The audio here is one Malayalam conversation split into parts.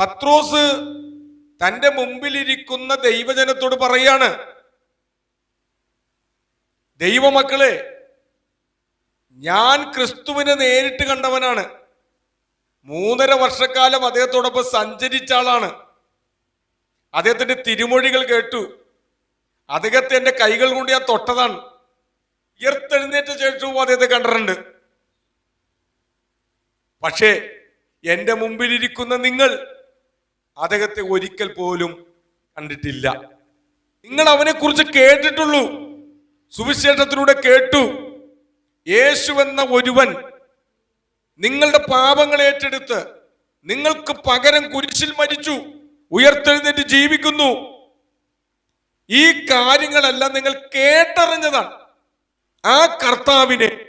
പത്രോസ് തന്റെ മുമ്പിലിരിക്കുന്ന ദൈവജനത്തോട് പറയാണ് ദൈവമക്കളെ ഞാൻ ക്രിസ്തുവിനെ നേരിട്ട് കണ്ടവനാണ്. മൂന്നര വർഷക്കാലം അദ്ദേഹത്തോടൊപ്പം സഞ്ചരിച്ച ആളാണ്. അദ്ദേഹത്തിന്റെ തിരുമൊഴികൾ കേട്ടു. അദ്ദേഹത്തെ എന്റെ കൈകൾ കൊണ്ട് ഞാൻ തൊട്ടതാണ്. ഉയർത്തെഴുന്നേറ്റ ശേഷവും അദ്ദേഹത്തെ കണ്ടിട്ടുണ്ട്. പക്ഷേ എന്റെ മുമ്പിലിരിക്കുന്ന നിങ്ങൾ അദ്ദേഹത്തെ ഒരിക്കൽ പോലും കണ്ടിട്ടില്ല. നിങ്ങൾ അവനെ കുറിച്ച് കേട്ടിട്ടുള്ളൂ. സുവിശേഷത്തിലൂടെ കേട്ടു. യേശു എന്ന ഒരുവൻ നിങ്ങളുടെ പാപങ്ങൾ ഏറ്റെടുത്ത് നിങ്ങൾക്ക് പകരം കുരിശിൽ മരിച്ചു ഉയർത്തെഴുന്നേറ്റ് ജീവിക്കുന്നു. ഈ കാര്യങ്ങളെല്ലാം നിങ്ങൾ കേട്ടറിഞ്ഞതാണ്. ആ കർത്താവിനെ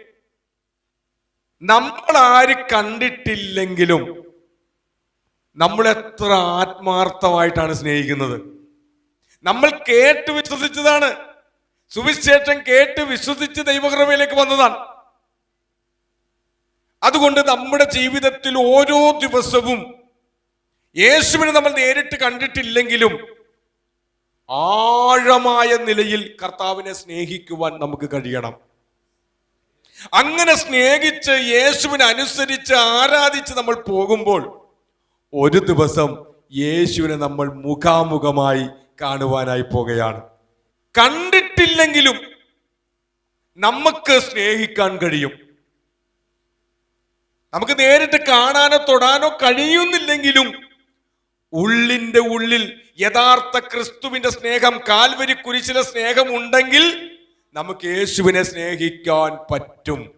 നമ്മൾ ആര് കണ്ടിട്ടില്ലെങ്കിലും നമ്മൾ എത്ര ആത്മാർത്ഥമായിട്ടാണ് സ്നേഹിക്കുന്നത്? നമ്മൾ കേട്ട് വിശ്വസിച്ചതാണ്. സുവിശേഷം കേട്ട് വിശ്വസിച്ച് ദൈവകൃപയിലേക്ക് വന്നതാണ്. അതുകൊണ്ട് നമ്മുടെ ജീവിതത്തിൽ ഓരോ ദിവസവും യേശുവിനെ നമ്മൾ നേരിട്ട് കണ്ടിട്ടില്ലെങ്കിലും ആഴമായ നിലയിൽ കർത്താവിനെ സ്നേഹിക്കുവാൻ നമുക്ക് കഴിയണം. അങ്ങനെ സ്നേഹിച്ച് യേശുവിനെ അനുസരിച്ച് ആരാധിച്ച് നമ്മൾ പോകുമ്പോൾ ഒരു ദിവസം യേശുവിനെ നമ്മൾ മുഖാമുഖമായി കാണുവാനായി പോകുകയാണ്. കണ്ടിട്ടില്ലെങ്കിലും നമുക്ക് സ്നേഹിക്കാൻ കഴിയും. നമുക്ക് നേരിട്ട് കാണാനോ തൊടാനോ കഴിയുന്നില്ലെങ്കിലും ഉള്ളിന്റെ ഉള്ളിൽ യഥാർത്ഥ ക്രിസ്തുവിന്റെ സ്നേഹം കാൽവരി കുരിശിലെ സ്നേഹം ഉണ്ടെങ്കിൽ നമുക്ക് യേശുവിനെ സ്നേഹിക്കാൻ പറ്റും.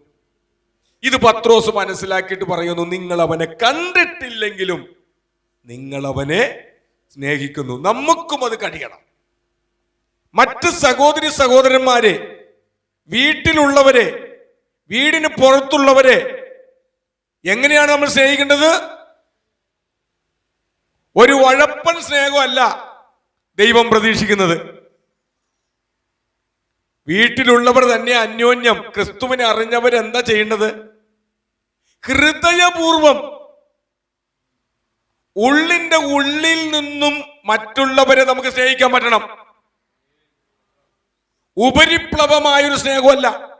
ഇത് പത്രോസ് മനസ്സിലാക്കിയിട്ട് പറയുന്നു നിങ്ങൾ അവനെ കണ്ടിട്ടില്ലെങ്കിലും നിങ്ങൾ അവനെ സ്നേഹിക്കുന്നു. നമുക്കും അത് കഴിയണം മറ്റ് സഹോദരി സഹോദരന്മാരെ വീട്ടിലുള്ളവരെ വീടിന് പുറത്തുള്ളവരെ എങ്ങനെയാണ് നമ്മൾ സ്നേഹിക്കേണ്ടത്? ഒരു വഴപ്പൻ സ്നേഹമല്ല ദൈവം പ്രതീക്ഷിക്കുന്നത്. വീട്ടിലുള്ളവർ തന്നെ അന്യോന്യം ക്രിസ്തുവിനെ അറിഞ്ഞവർ എന്താ ചെയ്യേണ്ടത്? ഹൃദയപൂർവം ഉള്ളിന്റെ ഉള്ളിൽ നിന്നും മറ്റുള്ളവരെ നമുക്ക് സ്നേഹിക്കാൻ പറ്റണം. ഉപരിപ്ലവമായൊരു സ്നേഹമല്ല.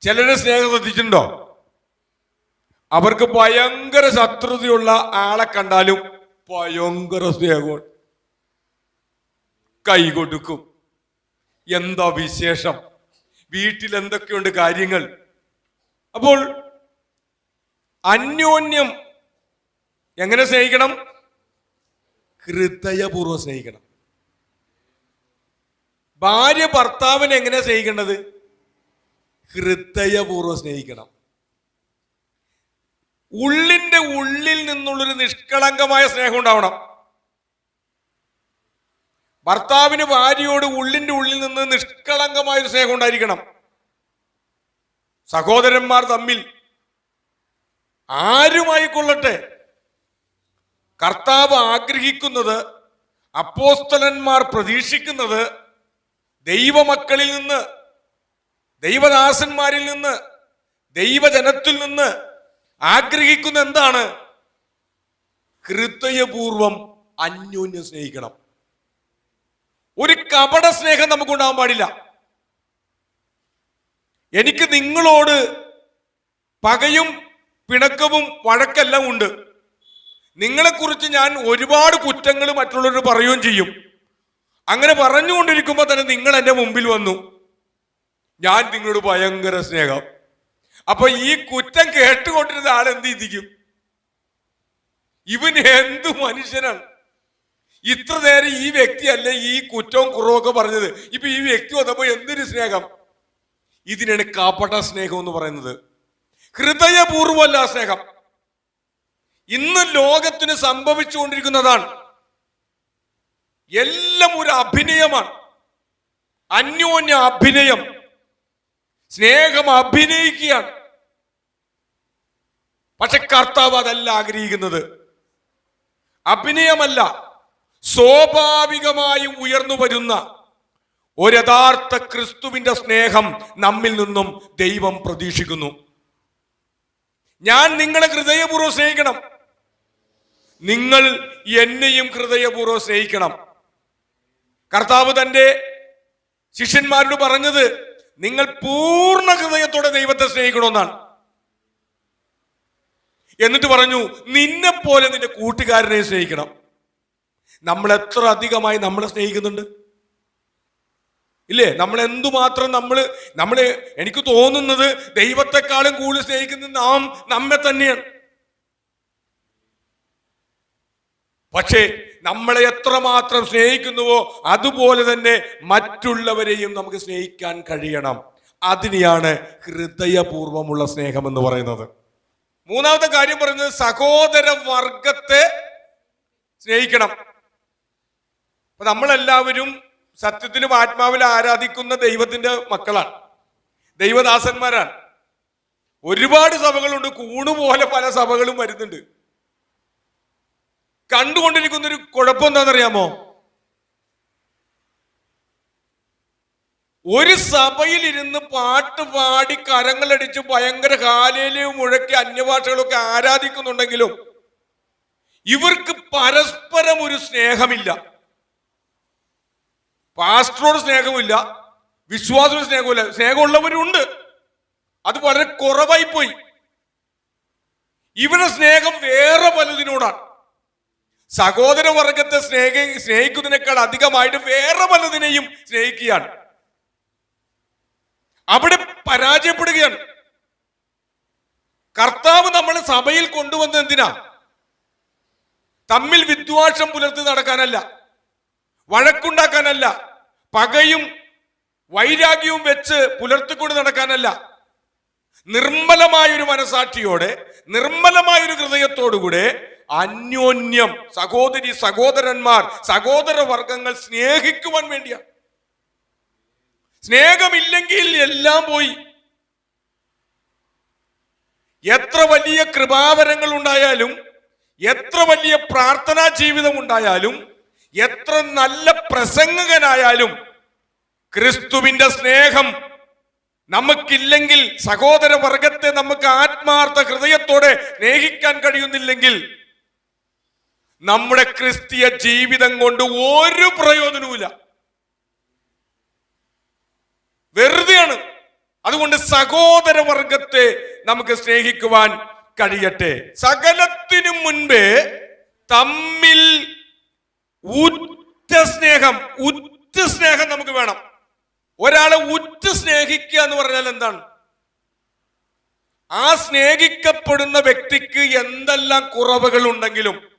ചിലരുടെ സ്നേഹം ശ്രദ്ധിച്ചിട്ടുണ്ടോ? അവർക്ക് ഭയങ്കര ശത്രുതയുള്ള ആളെ കണ്ടാലും ഭയങ്കര സ്നേഹമാണ് കൈ കൊടുക്കും. എന്താ വിശേഷം? വീട്ടിൽ എന്തൊക്കെയുണ്ട് കാര്യങ്ങൾ? അപ്പോൾ അന്യോന്യം എങ്ങനെ സ്നേഹിക്കണം? ഹൃദയപൂർവം സ്നേഹിക്കണം. ഭാര്യ ഭർത്താവിനെ എങ്ങനെ സ്നേഹിക്കേണ്ടത്? ഹൃദയപൂർവം സ്നേഹിക്കണം. ഉള്ളിന്റെ ഉള്ളിൽ നിന്നുള്ളൊരു നിഷ്കളങ്കമായ സ്നേഹം ഉണ്ടാവണം. ഭർത്താവിന് ഭാര്യയോട് ഉള്ളിന്റെ ഉള്ളിൽ നിന്ന് നിഷ്കളങ്കമായ ഒരു സ്നേഹം ഉണ്ടായിരിക്കണം. സഹോദരന്മാർ തമ്മിൽ ആരുമായിക്കൊള്ളട്ടെ? കർത്താവ് ആഗ്രഹിക്കുന്നത് അപ്പോസ്തലന്മാർ പ്രതീക്ഷിക്കുന്നത് ദൈവമക്കളിൽ നിന്ന് ദൈവദാസന്മാരിൽ നിന്ന് ദൈവജനത്തിൽ നിന്ന് ആഗ്രഹിക്കുന്ന എന്താണ്? ഹൃദയപൂർവം അന്യോന്യം സ്നേഹിക്കണം. ഒരു കപട സ്നേഹം നമുക്ക് നമുക്കുണ്ടാവാൻ പാടില്ല. എനിക്ക് നിങ്ങളോട് പകയും പിണക്കവും വഴക്കെല്ലാം ഉണ്ട്. നിങ്ങളെക്കുറിച്ച് ഞാൻ ഒരുപാട് കുറ്റങ്ങൾ മറ്റുള്ളവർ പറയുകയും ചെയ്യും. അങ്ങനെ പറഞ്ഞുകൊണ്ടിരിക്കുമ്പോൾ തന്നെ നിങ്ങൾ എന്റെ മുമ്പിൽ വന്നു. ഞാൻ നിങ്ങളോട് ഭയങ്കര സ്നേഹം. അപ്പൊ ഈ കുറ്റം കേട്ടുകൊണ്ടിരുന്ന ആൾ എന്ത് ചിന്തിക്കും? ഇവൻ എന്ത് മനുഷ്യനാണ്? ഇത്ര നേരം ഈ വ്യക്തി അല്ല ഈ കുറ്റവും കുറവൊക്കെ പറഞ്ഞത്. ഇപ്പൊ ഈ വ്യക്തി വന്നപ്പോ എന്തൊരു സ്നേഹം? ഇതിനാണ് കാപ്പട്ട സ്നേഹം എന്ന് പറയുന്നത്. ഹൃദയപൂർവമല്ല സ്നേഹം. ഇന്ന് ലോകത്തിന് സംഭവിച്ചുകൊണ്ടിരിക്കുന്നതാണ്. എല്ലാം ഒരു അഭിനയമാണ്. അന്യോന്യ അഭിനയം. സ്നേഹം അഭിനയിക്കുകയാണ്. പക്ഷെ കർത്താവ് അതല്ല ആഗ്രഹിക്കുന്നത്. അഭിനയമല്ല സ്വാഭാവികമായി ഉയർന്നു വരുന്ന ഒരു യഥാർത്ഥ ക്രിസ്തുവിന്റെ സ്നേഹം നമ്മിൽ നിന്നും ദൈവം പ്രതീക്ഷിക്കുന്നു. ഞാൻ നിങ്ങളെ ഹൃദയപൂർവം സ്നേഹിക്കണം. നിങ്ങൾ എന്നെയും ഹൃദയപൂർവം സ്നേഹിക്കണം. കർത്താവ് തന്റെ ശിഷ്യന്മാരോട് പറഞ്ഞത് നിങ്ങൾ പൂർണ ഹൃദയത്തോടെ ദൈവത്തെ സ്നേഹിക്കണമെന്നാണ്. എന്നിട്ട് പറഞ്ഞു നിന്നെ പോലെ നിന്റെ കൂട്ടുകാരനെ സ്നേഹിക്കണം. നമ്മൾ എത്ര അധികമായി നമ്മളെ സ്നേഹിക്കുന്നുണ്ട്? ഇല്ലേ? നമ്മൾ എന്തുമാത്രം നമ്മൾ നമ്മൾ എനിക്ക് തോന്നുന്നത് ദൈവത്തെക്കാളും കൂടുതൽ സ്നേഹിക്കുന്നത് നാം നമ്മെ തന്നെയാണ്. പക്ഷേ നമ്മളെ എത്രമാത്രം സ്നേഹിക്കുന്നുവോ അതുപോലെ തന്നെ മറ്റുള്ളവരെയും നമുക്ക് സ്നേഹിക്കാൻ കഴിയണം. അതിനെയാണ് ഹൃദയപൂർവമുള്ള സ്നേഹം എന്ന് പറയുന്നത്. മൂന്നാമത്തെ കാര്യം പറയുന്നത് സഹോദര വർഗത്തെ സ്നേഹിക്കണം. അപ്പൊ നമ്മളെല്ലാവരും സത്യത്തിലും ആത്മാവിലും ആരാധിക്കുന്ന ദൈവത്തിന്റെ മക്കളാണ്. ദൈവദാസന്മാരാണ്. ഒരുപാട് സഭകളുണ്ട്. കൂണുപോലെ പല സഭകളും വരുന്നുണ്ട്. കണ്ടുകൊണ്ടിരിക്കുന്ന ഒരു കുഴപ്പം എന്താണെന്നറിയാമോ ഒരു സഭയിൽ ഇരുന്ന് പാട്ട് പാടി കരങ്ങളടിച്ച് ഭയങ്കര കാലയിലും മുഴക്കി അന്യഭാഷകളൊക്കെ ആരാധിക്കുന്നുണ്ടെങ്കിലും ഇവർക്ക് പരസ്പരം ഒരു സ്നേഹമില്ല. പാസ്റ്ററോട് സ്നേഹമില്ല വിശ്വാസത്തിന് സ്നേഹമില്ല സ്നേഹമുള്ളവരുണ്ട്. അത് വളരെ കുറവായി പോയി ഇവരുടെ സ്നേഹം വേറെ പലതിനോടാണ്. സഹോദര വർഗത്തെ സ്നേഹ സ്നേഹിക്കുന്നതിനേക്കാൾ അധികമായിട്ട് വേറെ പലതിനെയും സ്നേഹിക്കുകയാണ്. അവിടെ പരാജയപ്പെടുകയാണ്. കർത്താവ് നമ്മൾ സഭയിൽ കൊണ്ടുവന്നത് എന്തിനാ? തമ്മിൽ വിദ്വാഷം പുലർത്തി നടക്കാനല്ല വഴക്കുണ്ടാക്കാനല്ല പകയും വൈരാഗ്യവും വെച്ച് പുലർത്തിക്കൊണ്ട് നടക്കാനല്ല. നിർമ്മലമായ ഒരു മനസാക്ഷിയോടെ നിർമ്മലമായ ഒരു ഹൃദയത്തോടുകൂടെ അന്യോന്യം സഹോദരി സഹോദരന്മാർ സഹോദര വർഗങ്ങൾ സ്നേഹിക്കുവാൻ വേണ്ടിയാണ് സ്നേഹമില്ലെങ്കിൽ എല്ലാം പോയി. എത്ര വലിയ കൃപാവരങ്ങൾ ഉണ്ടായാലും എത്ര വലിയ പ്രാർത്ഥനാ ജീവിതം ഉണ്ടായാലും എത്ര നല്ല പ്രസംഗകനായാലും ക്രിസ്തുവിന്റെ സ്നേഹം നമുക്കില്ലെങ്കിൽ സഹോദര വർഗത്തെ നമുക്ക് ആത്മാർത്ഥ ഹൃദയത്തോടെ സ്നേഹിക്കാൻ കഴിയുന്നില്ലെങ്കിൽ നമ്മുടെ ക്രിസ്തീയ ജീവിതം കൊണ്ട് ഒരു പ്രയോജനവുമില്ല. വെറുതെയാണ്. അതുകൊണ്ട് സഹോദര വർഗത്തെ നമുക്ക് സ്നേഹിക്കുവാൻ കഴിയട്ടെ. സകലത്തിനും മുൻപേ തമ്മിൽ ഉറ്റ സ്നേഹം ഉറ്റ സ്നേഹം നമുക്ക് വേണം. ഒരാളെ ഉറ്റ സ്നേഹിക്കുക എന്ന് പറഞ്ഞാൽ എന്താണ്? ആ സ്നേഹിക്കപ്പെടുന്ന വ്യക്തിക്ക് എന്തെല്ലാം കുറവുകൾ ഉണ്ടെങ്കിലും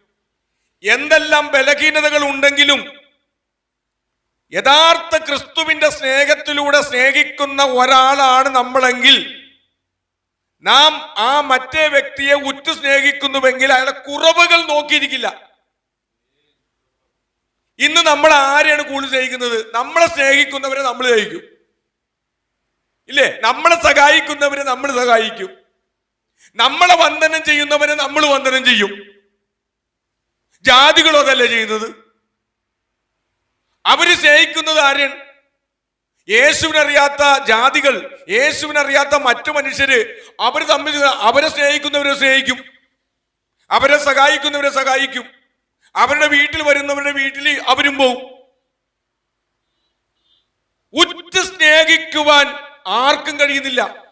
എന്തെല്ലാം ബലഹീനതകൾ ഉണ്ടെങ്കിലും യഥാർത്ഥ ക്രിസ്തുവിന്റെ സ്നേഹത്തിലൂടെ സ്നേഹിക്കുന്ന ഒരാളാണ് നമ്മളെങ്കിൽ നാം ആ മറ്റേ വ്യക്തിയെ ഉറ്റു സ്നേഹിക്കുന്നുവെങ്കിൽ അയാളുടെ കുറവുകൾ നോക്കിയിരിക്കില്ല. ഇന്ന് നമ്മൾ ആരെയാണ് കൂടുതൽ സ്നേഹിക്കുന്നത്? നമ്മളെ സ്നേഹിക്കുന്നവരെ നമ്മൾ സ്നേഹിക്കും. ഇല്ലേ? നമ്മളെ സഹായിക്കുന്നവരെ നമ്മൾ സഹായിക്കും. നമ്മളെ വന്ദനം ചെയ്യുന്നവരെ നമ്മൾ വന്ദനം ചെയ്യും. ജാതികളും അതല്ലേ ചെയ്യുന്നത്? അവർ സ്നേഹിക്കുന്നത് ആരെയാണ്? യേശുവിനറിയാത്ത ജാതികൾ യേശുവിനറിയാത്ത മറ്റു മനുഷ്യര് അവർ തമ്മിൽ അവരെ സ്നേഹിക്കുന്നവരെ സ്നേഹിക്കും. അവരെ സഹായിക്കുന്നവരെ സഹായിക്കും. അവരുടെ വീട്ടിൽ വരുന്നവരുടെ വീട്ടിൽ അവരും പോവും. ഉറ്റ സ്നേഹിക്കുവാൻ ആർക്കും കഴിയുന്നില്ല.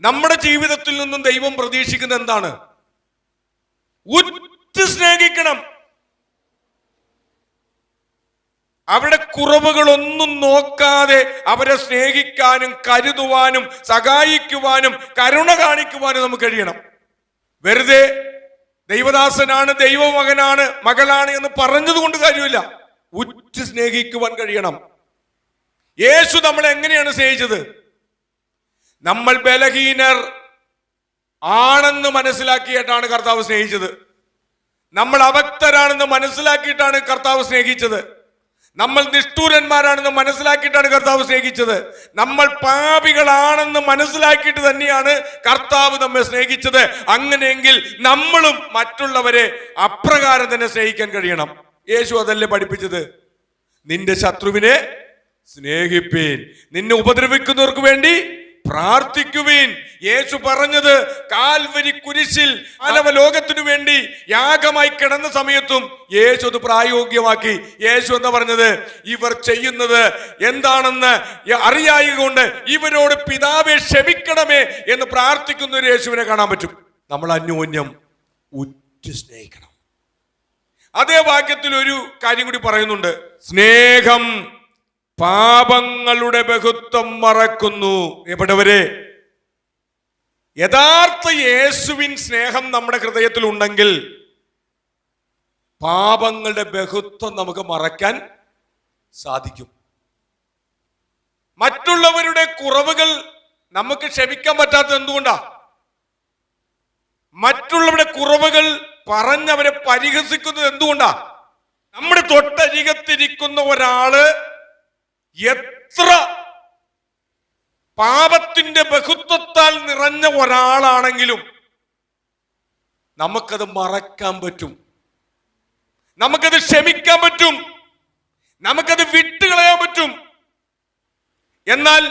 നമ്മുടെ ജീവിതത്തിൽ നിന്നും ദൈവം പ്രതീക്ഷിക്കുന്ന എന്താണ്? ഉറ്റ സ്നേഹിക്കണം. അവരുടെ കുറവുകളൊന്നും നോക്കാതെ അവരെ സ്നേഹിക്കാനും കരുതുവാനും സഹായിക്കുവാനും കരുണ കാണിക്കുവാനും നമുക്ക് കഴിയണം. വെറുതെ ദൈവദാസനാണ് ദൈവമകനാണ് മകളാണ് എന്ന് പറഞ്ഞതുകൊണ്ട് കാര്യമില്ല. ഉറ്റ് സ്നേഹിക്കുവാൻ കഴിയണം. യേശു നമ്മൾ എങ്ങനെയാണ് സ്നേഹിച്ചത്? നമ്മൾ ബലഹീനർ ആണെന്ന് മനസ്സിലാക്കിയിട്ടാണ് കർത്താവ് സ്നേഹിച്ചത്. നമ്മൾ അവക്തരാണെന്ന് മനസ്സിലാക്കിയിട്ടാണ് കർത്താവ് സ്നേഹിച്ചത്. നമ്മൾ നിഷ്ഠൂരന്മാരാണെന്ന് മനസ്സിലാക്കിയിട്ടാണ് കർത്താവ് സ്നേഹിച്ചത്. നമ്മൾ പാപികളാണെന്ന് മനസ്സിലാക്കിയിട്ട് തന്നെയാണ് കർത്താവ് നമ്മെ സ്നേഹിച്ചത്. അങ്ങനെയെങ്കിൽ നമ്മളും മറ്റുള്ളവരെ അപ്രകാരം തന്നെ സ്നേഹിക്കാൻ കഴിയണം. യേശു അതല്ലേ പഠിപ്പിച്ചത്? നിന്റെ ശത്രുവിനെ സ്നേഹിപ്പീൻ. നിന്നെ ഉപദ്രവിക്കുന്നവർക്ക് വേണ്ടി പ്രാർത്ഥിക്കുവീൻ. യേശു പറഞ്ഞത് കാൽവരി കുരിശിൽ മാനവ ലോകത്തിനു വേണ്ടി യാഗമായി കിടന്ന സമയത്തും യേശു അത് പ്രായോഗികമാക്കി. യേശു എന്താ പറഞ്ഞത്? ഇവർ ചെയ്യുന്നത് എന്താണെന്ന് അറിയായ കൊണ്ട് ഇവരോട് പിതാവെ ക്ഷമിക്കണമേ എന്ന് പ്രാർത്ഥിക്കുന്ന ഒരു യേശുവിനെ കാണാൻ പറ്റും. നമ്മൾ അന്യോന്യം ഉറ്റു സ്നേഹിക്കണം. അതേ വാക്യത്തിൽ ഒരു കാര്യം കൂടി പറയുന്നുണ്ട്. സ്നേഹം പാപങ്ങളുടെ ബഹുത്വം മറക്കുന്നു. പ്രിയപ്പെട്ടവരെ യഥാർത്ഥ യേശുവിൻ സ്നേഹം നമ്മുടെ ഹൃദയത്തിൽ ഉണ്ടെങ്കിൽ പാപങ്ങളുടെ ബഹുത്വം നമുക്ക് മറക്കാൻ സാധിക്കും. മറ്റുള്ളവരുടെ കുറവുകൾ നമുക്ക് ക്ഷമിക്കാൻ പറ്റാത്തത് എന്തുകൊണ്ടാ? മറ്റുള്ളവരുടെ കുറവുകൾ പറഞ്ഞവരെ പരിഹസിക്കുന്നത് എന്തുകൊണ്ടാ? നമ്മുടെ തൊട്ടരികത്തിരിക്കുന്ന ഒരാൾ എത്ര പാപത്തിന്റെ ബഹുത്വത്താൽ നിറഞ്ഞ ഒരാളാണെങ്കിലും നമുക്കത് മറക്കാൻ പറ്റും. നമുക്കത് ക്ഷമിക്കാൻ പറ്റും. നമുക്കത് വിട്ടുകളയാൻ പറ്റും. എന്നാൽ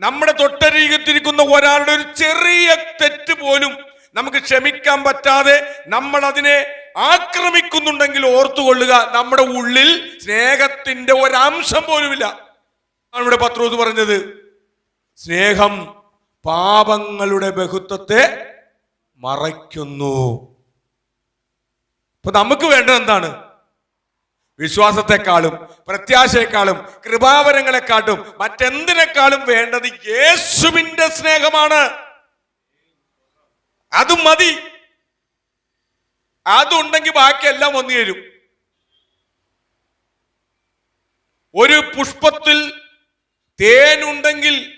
നമ്മുടെ തൊട്ടരികത്തിരിക്കുന്ന ഒരാളുടെ ഒരു ചെറിയ തെറ്റ് പോലും നമുക്ക് ക്ഷമിക്കാൻ പറ്റാതെ നമ്മൾ അതിനെ ആക്രമിക്കുന്നുണ്ടെങ്കിൽ ഓർത്തുകൊള്ളുക നമ്മുടെ ഉള്ളിൽ സ്നേഹത്തിന്റെ ഒരംശം പോലുമില്ല. ഇവിടെ പത്രോസ് പറഞ്ഞത്? സ്നേഹം പാപങ്ങളുടെ ബഹുത്വത്തെ മറയ്ക്കുന്നു. ഇപ്പൊ നമുക്ക് വേണ്ടത് എന്താണ്? വിശ്വാസത്തെക്കാളും പ്രത്യാശയെക്കാളും കൃപാവരങ്ങളെക്കാട്ടും മറ്റെന്തിനേക്കാളും വേണ്ടത് യേശുവിന്റെ സ്നേഹമാണ്. അതും മതി. അതുണ്ടെങ്കിൽ ബാക്കിയെല്ലാം വന്നു തരും ഒരു പുഷ്പത്തിൽ തേനുണ്ടെങ്കിൽ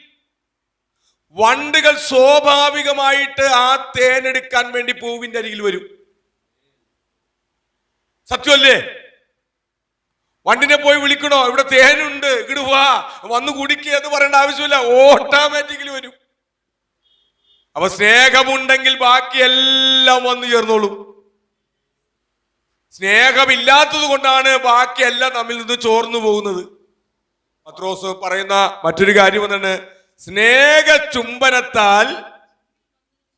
വണ്ടുകൾ സ്വാഭാവികമായിട്ട് ആ തേനെടുക്കാൻ വേണ്ടി പൂവിന്റെ അരികിൽ വരും. സത്യമല്ലേ? വണ്ടിനെ പോയി വിളിക്കണോ? ഇവിടെ തേനുണ്ട് ഇങ്ങോട്ട് വാ വന്ന് കുടിക്കുക എന്ന് പറയേണ്ട ആവശ്യമില്ല. ഓട്ടോമാറ്റിക്കലി വരും. അപ്പൊ സ്നേഹമുണ്ടെങ്കിൽ ബാക്കിയെല്ലാം വന്നു ചേർന്നോളൂ. സ്നേഹമില്ലാത്തത് കൊണ്ടാണ് ബാക്കിയെല്ലാം തമ്മിൽ നിന്ന് ചോർന്നു പോകുന്നത്. പത്രോസ് പറയുന്ന മറ്റൊരു കാര്യം എന്താണ്? സ്നേഹ ചുംബനത്താൽ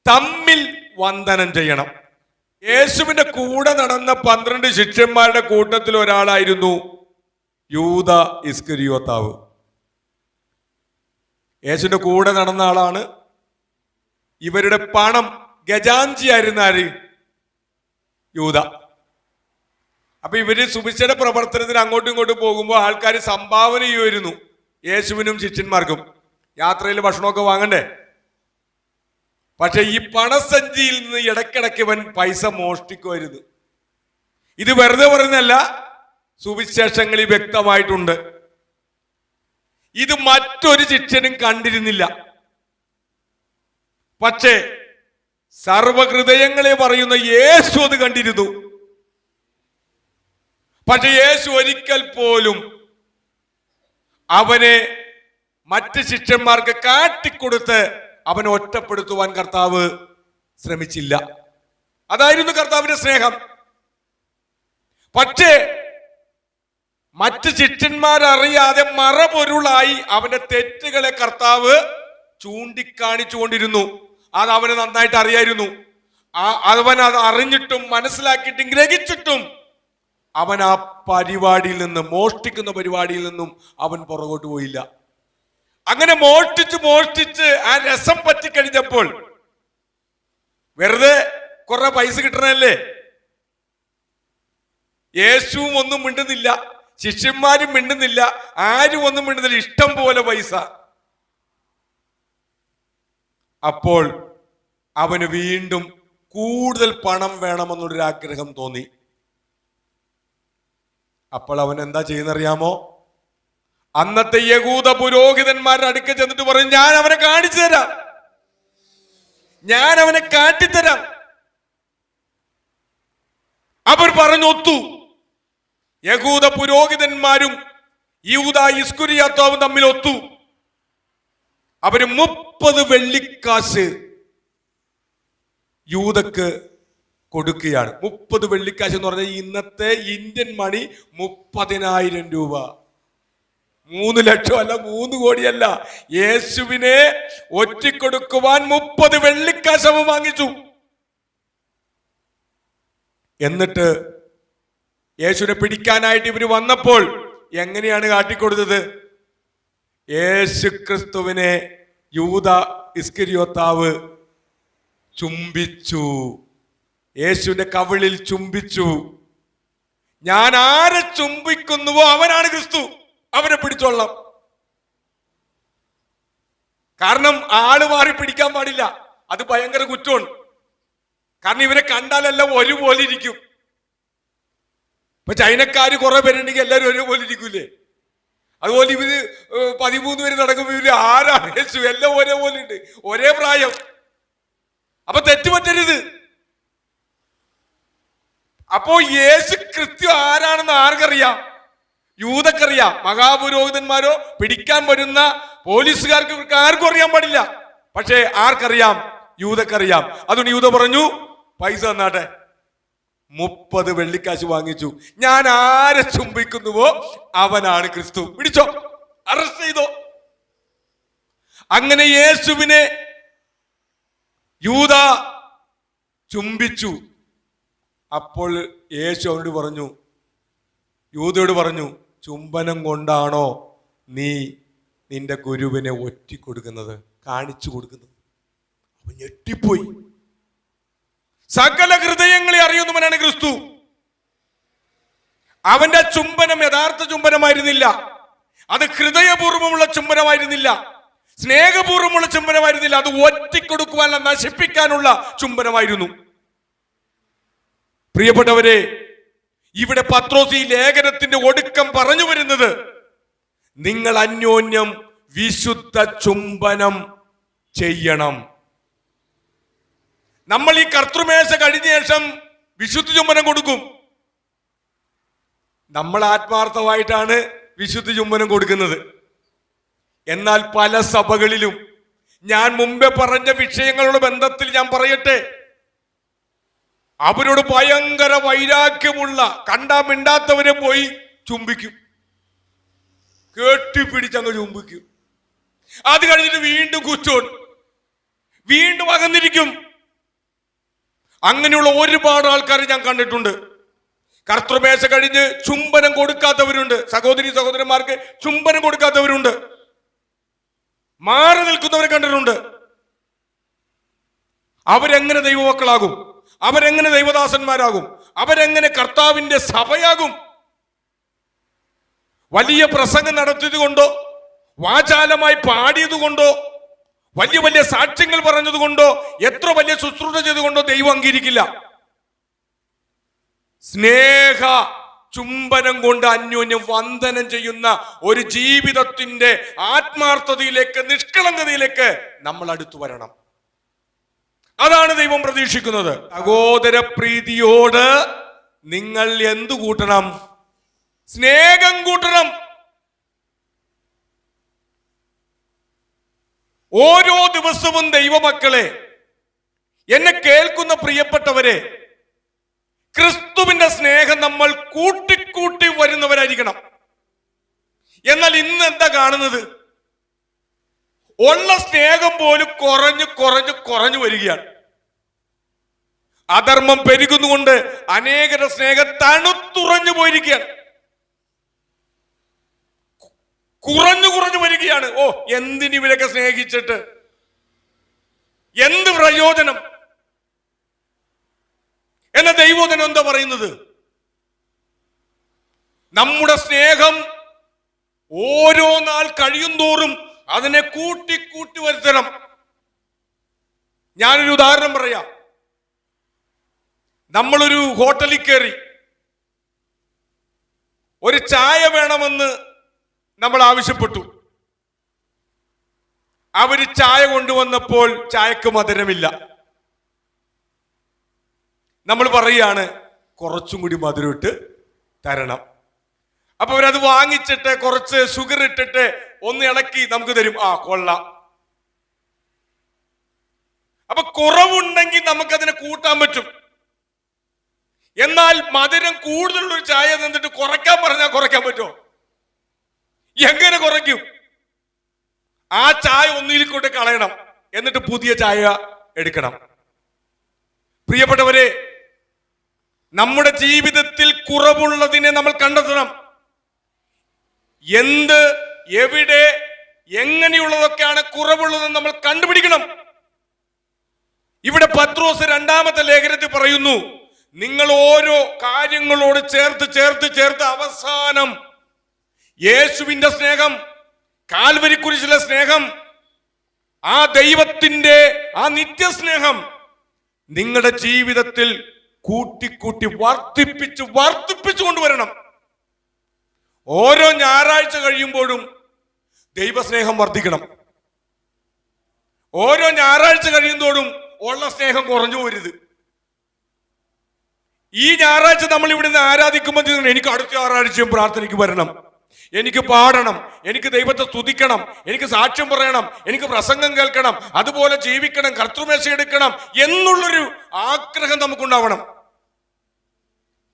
തമ്മിൽ വന്ദനം ചെയ്യണം. യേശുവിന്റെ കൂടെ നടന്ന പന്ത്രണ്ട് ശിഷ്യന്മാരുടെ കൂട്ടത്തിൽ ഒരാളായിരുന്നു യൂത ഇസ്കരിയോത്താവ്. യേശുവിന്റെ കൂടെ നടന്ന ആളാണ്. ഇവരുടെ പണം ഗജാഞ്ചി ആയിരുന്ന ആര് യൂത അപ്പൊ ഇവർ സുവിശേഷ പ്രവർത്തനത്തിന് അങ്ങോട്ടും ഇങ്ങോട്ടും പോകുമ്പോൾ ആൾക്കാർ സംഭാവന ചെയ്യുമായിരുന്നു യേശുവിനും ശിഷ്യന്മാർക്കും. യാത്രയിൽ ഭക്ഷണമൊക്കെ വാങ്ങണ്ടേ? പക്ഷെ ഈ പണസഞ്ചിയിൽ നിന്ന് ഇടയ്ക്കിടയ്ക്ക് ഇവൻ പൈസ മോഷ്ടിക്കുമായിരുന്നു. ഇത് വെറുതെ പറയുന്നല്ല സുവിശേഷങ്ങളിൽ വ്യക്തമായിട്ടുണ്ട്. ഇത് മറ്റൊരു ശിക്ഷനും കണ്ടിരുന്നില്ല. പക്ഷേ സർവഹൃദയങ്ങളെ പറയുന്ന യേശു അത് കണ്ടിരുന്നു. പക്ഷെ യേശു ഒരിക്കൽ പോലും അവനെ മറ്റ് ശിഷ്യന്മാർക്ക് കാട്ടിക്കൊടുത്ത് അവനെ ഒറ്റപ്പെടുത്തുവാൻ കർത്താവ് ശ്രമിച്ചില്ല. അതായിരുന്നു കർത്താവിന്റെ സ്നേഹം. പക്ഷേ മറ്റ് ശിഷ്യന്മാരറിയാതെ മറപൊരുളായി അവന്റെ തെറ്റുകളെ കർത്താവ് ചൂണ്ടിക്കാണിച്ചുകൊണ്ടിരുന്നു. അത് അവന് നന്നായിട്ട് അറിയായിരുന്നു. ആ അവൻ അത് അറിഞ്ഞിട്ടും മനസ്സിലാക്കിയിട്ടും ഗ്രഹിച്ചിട്ടും അവൻ ആ പരിപാടിയിൽ നിന്ന് മോഷ്ടിക്കുന്ന പരിപാടിയിൽ നിന്നും അവൻ പുറകോട്ട് പോയില്ല. അങ്ങനെ മോഷ്ടിച്ച് മോഷ്ടിച്ച് ആ രസം പറ്റിക്കഴിഞ്ഞപ്പോൾ വെറുതെ കുറെ പൈസ കിട്ടണല്ലേ? യേശുവും ഒന്നും മിണ്ടുന്നില്ല ശിഷ്യന്മാരും മിണ്ടുന്നില്ല ആരും ഒന്നും മിണ്ടുന്നില്ല ഇഷ്ടം പോലെ പൈസ. അപ്പോൾ അവന് വീണ്ടും കൂടുതൽ പണം വേണമെന്നുള്ളൊരു ആഗ്രഹം തോന്നി. അപ്പോൾ അവൻ എന്താ ചെയ്യുന്നറിയാമോ? അന്നത്തെ യകൂത പുരോഹിതന്മാരുടെ അടുക്ക ചെന്നിട്ട് പറയും ഞാൻ അവനെ കാണിച്ചു തരാം. ഞാൻ അവനെ കാട്ടിത്തരാം. അവർ പറഞ്ഞൊത്തു യകൂത പുരോഹിതന്മാരും യൂത ഇസ്കുരിയാത്താവും തമ്മിൽ ഒത്തു. അവർ മുപ്പത് വെള്ളിക്കാശ് യൂതക്ക് കൊടുക്കുകയാണ്. മുപ്പത് വെള്ളിക്കാശ് എന്ന് പറഞ്ഞാൽ ഇന്നത്തെ ഇന്ത്യൻ മണി മുപ്പതിനായിരം രൂപ. മൂന്ന് ലക്ഷം അല്ല മൂന്ന് കോടിയല്ല. യേശുവിനെ ഒറ്റിക്കൊടുക്കുവാൻ മുപ്പത് വെള്ളിക്കാശവ വാങ്ങിച്ചു. എന്നിട്ട് യേശുവിനെ പിടിക്കാനായിട്ട് ഇവർ വന്നപ്പോൾ എങ്ങനെയാണ് കാട്ടിക്കൊടുത്തത്? യേശു ക്രിസ്തുവിനെ യൂത ഇസ്കരിയോത്താവ് ചുംബിച്ചു. യേശുവിന്റെ കവിളിൽ ചുംബിച്ചു. ഞാൻ ആരെ ചുംബിക്കുന്നുവോ അവനാണ് ക്രിസ്തു. അവനെ പിടിച്ചോളാം. കാരണം ആൾ മാറി പിടിക്കാൻ പാടില്ല. അത് ഭയങ്കര കുറ്റമാണ്. കാരണം ഇവരെ കണ്ടാലെല്ലാം ഒരുപോലെ ഇരിക്കും. ഇപ്പൊ ചൈനക്കാർ കുറെ പേരുണ്ടെങ്കിൽ എല്ലാവരും ഒരുപോലെ ഇരിക്കൂലേ? അതുപോലെ ഇവർ പതിമൂന്ന് പേര് നടക്കുമ്പോൾ ഇവർ ആരാണ് എല്ലാം ഒരേപോലെ ഉണ്ട്. ഒരേ പ്രായം. അപ്പൊ തെറ്റ് പറ്റരുത് അപ്പോ യേശു ക്രിസ്തു ആരാണെന്ന് ആർക്കറിയാം? യൂതക്കറിയാം. മഹാപുരോഹിതന്മാരോ പിടിക്കാൻ വരുന്ന പോലീസുകാർക്ക് ആർക്കും അറിയാൻ പാടില്ല. പക്ഷേ ആർക്കറിയാം? യൂതക്കറിയാം. അതുകൊണ്ട് യൂത പറഞ്ഞു പൈസ തന്നാട്ടെ. മുപ്പത് വെള്ളിക്കാശ് വാങ്ങിച്ചു. ഞാൻ ആരെ ചുംബിക്കുന്നുവോ അവനാണ് ക്രിസ്തു. പിടിച്ചോ. അറസ്റ്റ് ചെയ്തോ. അങ്ങനെ യേശുവിനെ യൂത ചുംബിച്ചു. അപ്പോൾ യേശു അവനോട് പറഞ്ഞു യൂതയോട് പറഞ്ഞു ചുംബനം കൊണ്ടാണോ നീ നിന്റെ ഗുരുവിനെ ഒറ്റിക്കൊടുക്കുന്നത് കാണിച്ചു കൊടുക്കുന്നത്? അവൻ ഞെട്ടിപ്പോയി. സകല ഹൃദയങ്ങളെ അറിയുന്നവനാണ് ക്രിസ്തു. അവന്റെ ചുംബനം യഥാർത്ഥ ചുംബനമായിരുന്നില്ല. അത് ഹൃദയപൂർവമുള്ള ചുംബനമായിരുന്നില്ല. സ്നേഹപൂർവമുള്ള ചുംബനമായിരുന്നില്ല. അത് ഒറ്റിക്കൊടുക്കുവാനുള്ള നശിപ്പിക്കാനുള്ള ചുംബനമായിരുന്നു. പ്രിയപ്പെട്ടവരെ ഇവിടെ പത്രോസി ലേഖനത്തിന്റെ ഒടുക്കം പറഞ്ഞു വരുന്നത് നിങ്ങൾ അന്യോന്യം വിശുദ്ധ ചുംബനം ചെയ്യണം. നമ്മൾ ഈ കർത്തൃമേശ കഴിഞ്ഞ ശേഷം വിശുദ്ധ ചുംബനം കൊടുക്കും. നമ്മൾ ആത്മാർത്ഥമായിട്ടാണ് വിശുദ്ധ ചുംബനം കൊടുക്കുന്നത്. എന്നാൽ പല സഭകളിലും ഞാൻ മുമ്പേ പറഞ്ഞ വിഷയങ്ങളുടെ ബന്ധത്തിൽ ഞാൻ പറയട്ടെ അവരോട് ഭയങ്കര വൈരാഗ്യമുള്ള കണ്ടാ മിണ്ടാത്തവരെ പോയി ചുംബിക്കും. കെട്ടിപ്പിടിച്ചങ്ങ് ചുംബിക്കും. അത് കഴിഞ്ഞിട്ട് വീണ്ടും കുച്ചോൺ. വീണ്ടും അകന്നിരിക്കും. അങ്ങനെയുള്ള ഒരുപാട് ആൾക്കാർ ഞാൻ കണ്ടിട്ടുണ്ട്. കർത്തൃമേശ കഴിഞ്ഞ് ചുംബനം കൊടുക്കാത്തവരുണ്ട്. സഹോദരി സഹോദരന്മാർക്ക് ചുംബനം കൊടുക്കാത്തവരുണ്ട്. മാറി നിൽക്കുന്നവരെ കണ്ടിട്ടുണ്ട്. അവരെങ്ങനെ ദൈവമക്കളാകും? അവരെങ്ങനെ ദൈവദാസന്മാരാകും? അവരെങ്ങനെ കർത്താവിന്റെ സഭയാകും? വലിയ പ്രസംഗം നടത്തിയത് കൊണ്ടോ വാചാലമായി പാടിയത് കൊണ്ടോ വലിയ വലിയ സാക്ഷ്യങ്ങൾ പറഞ്ഞത് കൊണ്ടോ എത്ര വലിയ ശുശ്രൂഷ ചെയ്തുകൊണ്ടോ ദൈവം അംഗീകരിക്കില്ല. സ്നേഹ ചുംബനം കൊണ്ട് അന്യോന്യം വന്ദനം ചെയ്യുന്ന ഒരു ജീവിതത്തിന്റെ ആത്മാർത്ഥതയിലേക്ക് നിഷ്കളങ്കതയിലേക്ക് നമ്മൾ അടുത്തു വരണം. അതാണ് ദൈവം പ്രതീക്ഷിക്കുന്നത്. സഹോദര പ്രീതിയോട് നിങ്ങൾ എന്തു കൂട്ടണം? സ്നേഹം കൂട്ടണം. ഓരോ ദിവസവും ദൈവമക്കളെ എന്നെ കേൾക്കുന്ന പ്രിയപ്പെട്ടവരെ ക്രിസ്തുവിന്റെ സ്നേഹം നമ്മൾ കൂട്ടിക്കൂട്ടി വരുന്നവരായിരിക്കണം. എന്നാൽ ഇന്ന് എന്താ കാണുന്നത്? ഉള്ള സ്നേഹം പോലും കുറഞ്ഞു കുറഞ്ഞു കുറഞ്ഞു വരികയാണ്. അധർമ്മം പെരുകുന്നുകൊണ്ട് അനേകരുടെ സ്നേഹം തണുത്തുറഞ്ഞു പോയിരിക്കുകയാണ്. കുറഞ്ഞു കുറഞ്ഞു വരികയാണ്. ഓ എന്തിന് ഇവരൊക്കെ സ്നേഹിച്ചിട്ട്? എന്ത് പ്രയോജനം? എന്ന ദൈവോധനം എന്താ പറയുന്നത്? നമ്മുടെ സ്നേഹം ഓരോ നാൾ കഴിയുന്തോറും അതിനെ കൂട്ടി കൂട്ടി വരുത്തണം. ഞാനൊരു ഉദാഹരണം പറയാം. നമ്മളൊരു ഹോട്ടലിൽ കയറി ഒരു ചായ വേണമെന്ന് നമ്മൾ ആവശ്യപ്പെട്ടു. അവർ ചായ കൊണ്ടുവന്നപ്പോൾ ചായക്ക് മധുരമില്ല. നമ്മൾ പറയുകയാണ് കുറച്ചും കൂടി മധുരം ഇട്ട് തരണം. അപ്പൊ അവരത് വാങ്ങിച്ചിട്ട് കുറച്ച് ഷുഗർ ഇട്ടിട്ട് ഒന്ന് ഇളക്കി നമുക്ക് തരും. ആ കൊള്ള. അപ്പൊ കുറവുണ്ടെങ്കിൽ നമുക്കതിനെ കൂട്ടാൻ പറ്റും. എന്നാൽ മധുരം കൂടുതലുള്ള ഒരു ചായ നിന്നിട്ട് കുറയ്ക്കാൻ പറഞ്ഞാൽ കുറയ്ക്കാൻ പറ്റുമോ? എങ്ങനെ കുറയ്ക്കും? ആ ചായ ഒന്നിൽ കൊണ്ട് കളയണം. എന്നിട്ട് പുതിയ ചായ എടുക്കണം. പ്രിയപ്പെട്ടവരെ നമ്മുടെ ജീവിതത്തിൽ കുറവുള്ളതിനെ നമ്മൾ കണ്ടെത്തണം. എന്ത് എവിടെ എങ്ങനെയുള്ളതൊക്കെയാണ് കുറവുള്ളതെന്ന് നമ്മൾ കണ്ടുപിടിക്കണം. ഇവിടെ പത്രോസ് രണ്ടാമത്തെ ലേഖനത്തിൽ പറയുന്നു നിങ്ങൾ ഓരോ കാര്യങ്ങളോട് ചേർത്ത് ചേർത്ത് ചേർത്ത് അവസാനം യേശുവിന്റെ സ്നേഹം കാൽവരിക്കുരിശിലെ സ്നേഹം ആ ദൈവത്തിന്റെ ആ നിത്യസ്നേഹം നിങ്ങളുടെ ജീവിതത്തിൽ കൂട്ടിക്കൂട്ടി വർദ്ധിപ്പിച്ച് വർദ്ധിപ്പിച്ചു കൊണ്ടുവരണം ഓരോ ഞായറാഴ്ച കഴിയുമ്പോഴും ദൈവസ്നേഹം വർദ്ധിക്കണം. ഓരോ ഞായറാഴ്ച കഴിയുന്തോടും ഉള്ള സ്നേഹം കുറഞ്ഞു പോരുത്. ഈ ഞായറാഴ്ച നമ്മൾ ഇവിടുന്ന് ആരാധിക്കുമ്പോൾ എനിക്ക് അടുത്ത ഞായറാഴ്ചയും പ്രാർത്ഥനയ്ക്ക് വരണം. എനിക്ക് പാടണം. എനിക്ക് ദൈവത്തെ സ്തുതിക്കണം. എനിക്ക് സാക്ഷ്യം പറയണം. എനിക്ക് പ്രസംഗം കേൾക്കണം. അതുപോലെ ജീവിക്കണം. കർത്തൃമേശ എടുക്കണം എന്നുള്ളൊരു ആഗ്രഹം നമുക്കുണ്ടാവണം.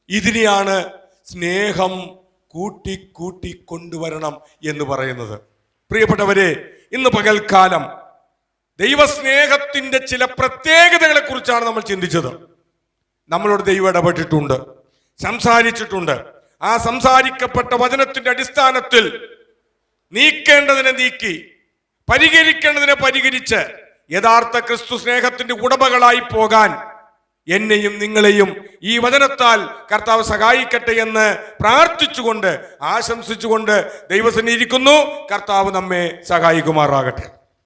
ഇതിനെയാണ് സ്നേഹം കൂട്ടി കൂട്ടി കൊണ്ടുവരണം എന്ന് പറയുന്നത്. പ്രിയപ്പെട്ടവരെ ഇന്ന് പകൽക്കാലം ദൈവസ്നേഹത്തിന്റെ ചില പ്രത്യേകതകളെ കുറിച്ചാണ് നമ്മൾ ചിന്തിച്ചത്. നമ്മളോട് ദൈവം ഇടപെട്ടിട്ടുണ്ട് സംസാരിച്ചിട്ടുണ്ട്. ആ സംസാരിക്കപ്പെട്ട വചനത്തിന്റെ അടിസ്ഥാനത്തിൽ നീക്കേണ്ടതിനെ നീക്കി പരിഹരിക്കേണ്ടതിനെ പരിഹരിച്ച് യഥാർത്ഥ ക്രിസ്തു സ്നേഹത്തിന്റെ ഉടമകളായി പോകാൻ എന്നെയും നിങ്ങളെയും ഈ വചനത്താൽ കർത്താവ് സഹായിക്കട്ടെ എന്ന് പ്രാർത്ഥിച്ചുകൊണ്ട് ആശംസിച്ചുകൊണ്ട് ദൈവസന്നിരിക്കുന്നു കർത്താവ് നമ്മെ സഹായിക്കുമാറാകട്ടെ.